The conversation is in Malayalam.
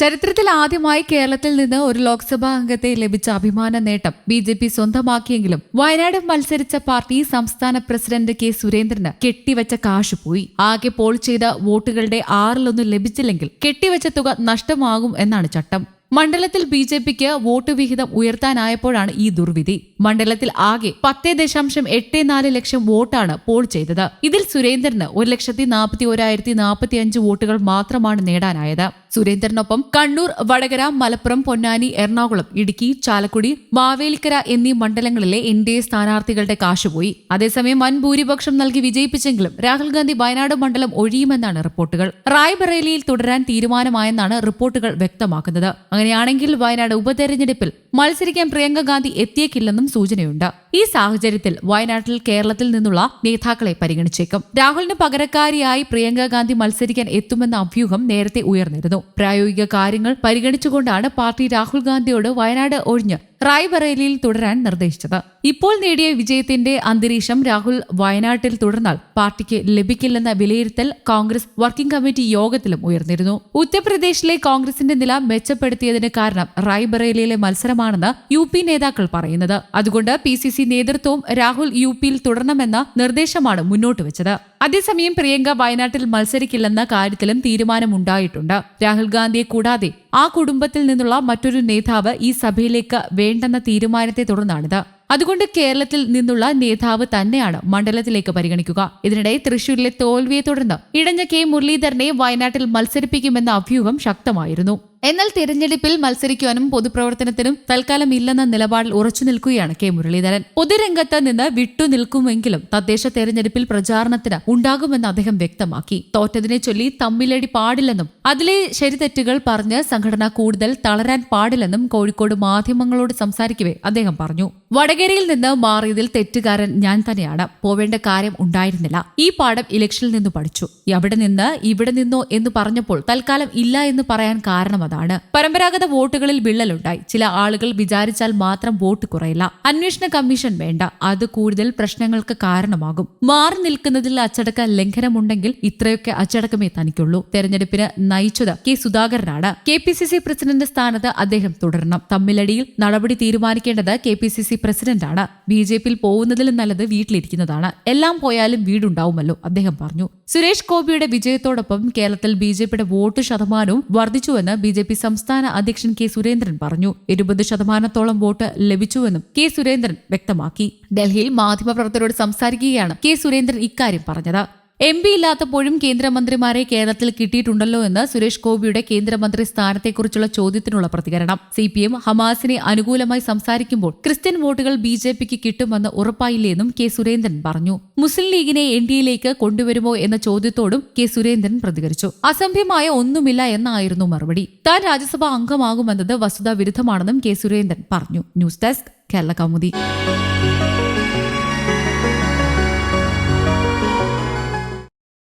ചരിത്രത്തിൽ ആദ്യമായി കേരളത്തിൽ നിന്ന് ഒരു ലോക്സഭാ അംഗത്തെ ലഭിച്ച അഭിമാന നേട്ടം ബി ജെ പി സ്വന്തമാക്കിയെങ്കിലും വയനാട് മത്സരിച്ച പാർട്ടി സംസ്ഥാന പ്രസിഡന്റ് കെ സുരേന്ദ്രന് കെട്ടിവെച്ച കാശ് പോയി. ആകെ പോൾ ചെയ്ത വോട്ടുകളുടെ ആറിലൊന്നും ലഭിച്ചില്ലെങ്കിൽ കെട്ടിവെച്ച തുക നഷ്ടമാകും എന്നാണ് ചട്ടം. മണ്ഡലത്തിൽ ബി ജെ പിക്ക് വോട്ട് വിഹിതം ഉയർത്താനായപ്പോഴാണ് ഈ ദുർവിധി. മണ്ഡലത്തിൽ ആകെ പത്ത് ദശാംശം എട്ട് നാല് ലക്ഷം വോട്ടാണ് പോൾ ചെയ്തത്. ഇതിൽ സുരേന്ദ്രന് ഒരു ലക്ഷത്തി നാൽപ്പത്തി ഒരായിരത്തി നാൽപ്പത്തി അഞ്ച് വോട്ടുകൾ മാത്രമാണ് നേടാനായത്. സുരേന്ദ്രനൊപ്പം കണ്ണൂർ വടകര മലപ്പുറം പൊന്നാനി എറണാകുളം ഇടുക്കി ചാലക്കുടി മാവേലിക്കര എന്നീ മണ്ഡലങ്ങളിലെ എൻ ഡി എ സ്ഥാനാർത്ഥികളുടെ കാശുപോയി. അതേസമയം വൻ ഭൂരിപക്ഷം നൽകി വിജയിപ്പിച്ചെങ്കിലും രാഹുൽ ഗാന്ധി വയനാട് മണ്ഡലം ഒഴിയുമെന്നാണ് റിപ്പോർട്ടുകൾ. റായ്ബറേലിയിൽ തുടരാൻ തീരുമാനമായെന്നാണ് റിപ്പോർട്ടുകൾ വ്യക്തമാക്കുന്നത്. അങ്ങനെയാണെങ്കിൽ വയനാട് ഉപതെരഞ്ഞെടുപ്പിൽ മത്സരിക്കാൻ പ്രിയങ്ക ഗാന്ധി എത്തിയേക്കില്ലെന്നും സൂചനയുണ്ട്. ഈ സാഹചര്യത്തിൽ വയനാട്ടിൽ കേരളത്തിൽ നിന്നുള്ള നേതാക്കളെ പരിഗണിച്ചേക്കും. രാഹുലിന് പകരക്കാരിയായി പ്രിയങ്ക ഗാന്ധി മത്സരിക്കാൻ എത്തുമെന്ന അഭ്യൂഹം നേരത്തെ ഉയർന്നിരുന്നു. പ്രായോഗിക കാര്യങ്ങൾ പരിഗണിച്ചുകൊണ്ടാണ് പാർട്ടി രാഹുൽ ഗാന്ധിയോട് വയനാട് ഒഴിഞ്ഞ് റായ്ബറേലിയിൽ തുടരാൻ നിർദ്ദേശിച്ചത്. ഇപ്പോൾ നേടിയ വിജയത്തിന്റെ അന്തരീക്ഷം രാഹുൽ വയനാട്ടിൽ തുടർന്നാൽ പാർട്ടിക്ക് ലഭിക്കില്ലെന്ന വിലയിരുത്തൽ കോൺഗ്രസ് വർക്കിംഗ് കമ്മിറ്റി യോഗത്തിലും ഉയർന്നിരുന്നു. ഉത്തർപ്രദേശിലെ കോൺഗ്രസിന്റെ നില മെച്ചപ്പെടുത്തിയതിന് കാരണം റായ്ബറേലിയിലെ മത്സരമാണെന്ന് യു പി നേതാക്കൾ പറയുന്നത്. അതുകൊണ്ട് പി സി സി നേതൃത്വവും രാഹുൽ യു പിയിൽ തുടരണമെന്ന നിർദ്ദേശമാണ് മുന്നോട്ട് വെച്ചത്. അതേസമയം പ്രിയങ്ക വയനാട്ടിൽ മത്സരിക്കില്ലെന്ന കാര്യത്തിലും തീരുമാനമുണ്ടായിട്ടുണ്ട്. രാഹുൽ ഗാന്ധിയെ കൂടാതെ ആ കുടുംബത്തിൽ നിന്നുള്ള മറ്റൊരു നേതാവ് ഈ സഭയിലേക്ക് വേണ്ടെന്ന തീരുമാനത്തെ തുടർന്നാണിത്. അതുകൊണ്ട് കേരളത്തിൽ നിന്നുള്ള നേതാവ് തന്നെയാണ് മണ്ഡലത്തിലേക്ക് പരിഗണിക്കുക. ഇതിനിടെ തൃശൂരിലെ തോൽവിയെ തുടർന്ന് ഇടഞ്ഞ കെ മുരളീധരനെ വയനാട്ടിൽ മത്സരിപ്പിക്കുമെന്ന അഭ്യൂഹം ശക്തമായിരുന്നു. എന്നാൽ തിരഞ്ഞെടുപ്പിൽ മത്സരിക്കുവാനും പൊതുപ്രവർത്തനത്തിനും തൽക്കാലം ഇല്ലെന്ന നിലപാടിൽ ഉറച്ചു നിൽക്കുകയാണ് കെ മുരളീധരൻ. പൊതുരംഗത്ത് നിന്ന് വിട്ടുനിൽക്കുമെങ്കിലും തദ്ദേശ തെരഞ്ഞെടുപ്പിൽ പ്രചാരണത്തിന് ഉണ്ടാകുമെന്ന് അദ്ദേഹം വ്യക്തമാക്കി. തോറ്റതിനെ ചൊല്ലി തമ്മിലടി പാടില്ലെന്നും അതിലെ ശരിതെറ്റുകൾ പറഞ്ഞ് സംഘടന കൂടുതൽ തളരാൻ പാടില്ലെന്നും കോഴിക്കോട് മാധ്യമങ്ങളോട് സംസാരിക്കവേ അദ്ദേഹം പറഞ്ഞു. വടകരയിൽ നിന്ന് മാറിയതിൽ തെറ്റുകാരൻ ഞാൻ തന്നെയാണ്. പോവേണ്ട കാര്യം ഉണ്ടായിരുന്നില്ല. ഈ പാഠം ഇലക്ഷനിൽ നിന്ന് പഠിച്ചു. എവിടെ നിന്ന് ഇവിടെ നിന്നോ എന്ന് പറഞ്ഞപ്പോൾ തൽക്കാലം ഇല്ല എന്ന് പറയാൻ കാരണം അതാണ് പരമ്പരാഗത വോട്ടുകളിൽ വിള്ളലുണ്ടായി. ചില ആളുകൾ വിചാരിച്ചാൽ മാത്രം വോട്ട് കുറയില്ല. അന്വേഷണ കമ്മീഷൻ വേണ്ട. അത് കൂടുതൽ പ്രശ്നങ്ങൾക്ക് കാരണമാകും. മാറി നിൽക്കുന്നതിൽ അച്ചടക്ക ലംഘനമുണ്ടെങ്കിൽ ഇത്രയൊക്കെ അച്ചടക്കമേ തനിക്കുള്ളൂ. തെരഞ്ഞെടുപ്പിന് നയിച്ചത് K സുധാകരനാണ്. K P C C president സ്ഥാനത്ത് അദ്ദേഹം തുടരണം. തമ്മിലടിയിൽ നടപടി തീരുമാനിക്കേണ്ടത് കെ പി സി സി പ്രസിഡന്റാണ്. ബി ജെ പിയിൽ പോകുന്നതിലും നല്ലത് വീട്ടിലിരിക്കുന്നതാണ്. എല്ലാം പോയാലും വീടുണ്ടാവുമല്ലോ അദ്ദേഹം പറഞ്ഞു. സുരേഷ് ഗോപിയുടെ വിജയത്തോടൊപ്പം കേരളത്തിൽ ബി ജെ പിയുടെ വോട്ട് ശതമാനവും വർദ്ധിച്ചുവെന്ന് ബി ജെ പി സംസ്ഥാന അധ്യക്ഷൻ കെ സുരേന്ദ്രൻ പറഞ്ഞു. ഇരുപത് ശതമാനത്തോളം വോട്ട് ലഭിച്ചുവെന്നും കെ സുരേന്ദ്രൻ വ്യക്തമാക്കി. ഡൽഹിയിൽ മാധ്യമപ്രവർത്തകരോട് സംസാരിക്കുകയാണ് കെ സുരേന്ദ്രൻ ഇക്കാര്യം പറഞ്ഞത്. എം പി ഇല്ലാത്തപ്പോഴും കേന്ദ്രമന്ത്രിമാരെ കേരളത്തിൽ കിട്ടിയിട്ടുണ്ടല്ലോ എന്ന് സുരേഷ് ഗോപിയുടെ കേന്ദ്രമന്ത്രി സ്ഥാനത്തെക്കുറിച്ചുള്ള ചോദ്യത്തിനുള്ള പ്രതികരണം. സി പി എം ഹമാസിനെ അനുകൂലമായി സംസാരിക്കുമ്പോൾ ക്രിസ്ത്യൻ വോട്ടുകൾ ബി ജെ പിക്ക് കിട്ടുമെന്ന് ഉറപ്പായില്ലെന്നും കെ സുരേന്ദ്രൻ പറഞ്ഞു. മുസ്ലിം ലീഗിനെ എൻ ഡി എയിലേക്ക് കൊണ്ടുവരുമോ എന്ന ചോദ്യത്തോടും കെ സുരേന്ദ്രൻ പ്രതികരിച്ചു. അസംഭ്യമായ ഒന്നുമില്ല എന്നായിരുന്നു മറുപടി. താൻ രാജ്യസഭാ അംഗമാകുമെന്നത് വസ്തുതാ വിരുദ്ധമാണെന്നും കെ സുരേന്ദ്രൻ പറഞ്ഞു. News desk Kerala Kaumudi.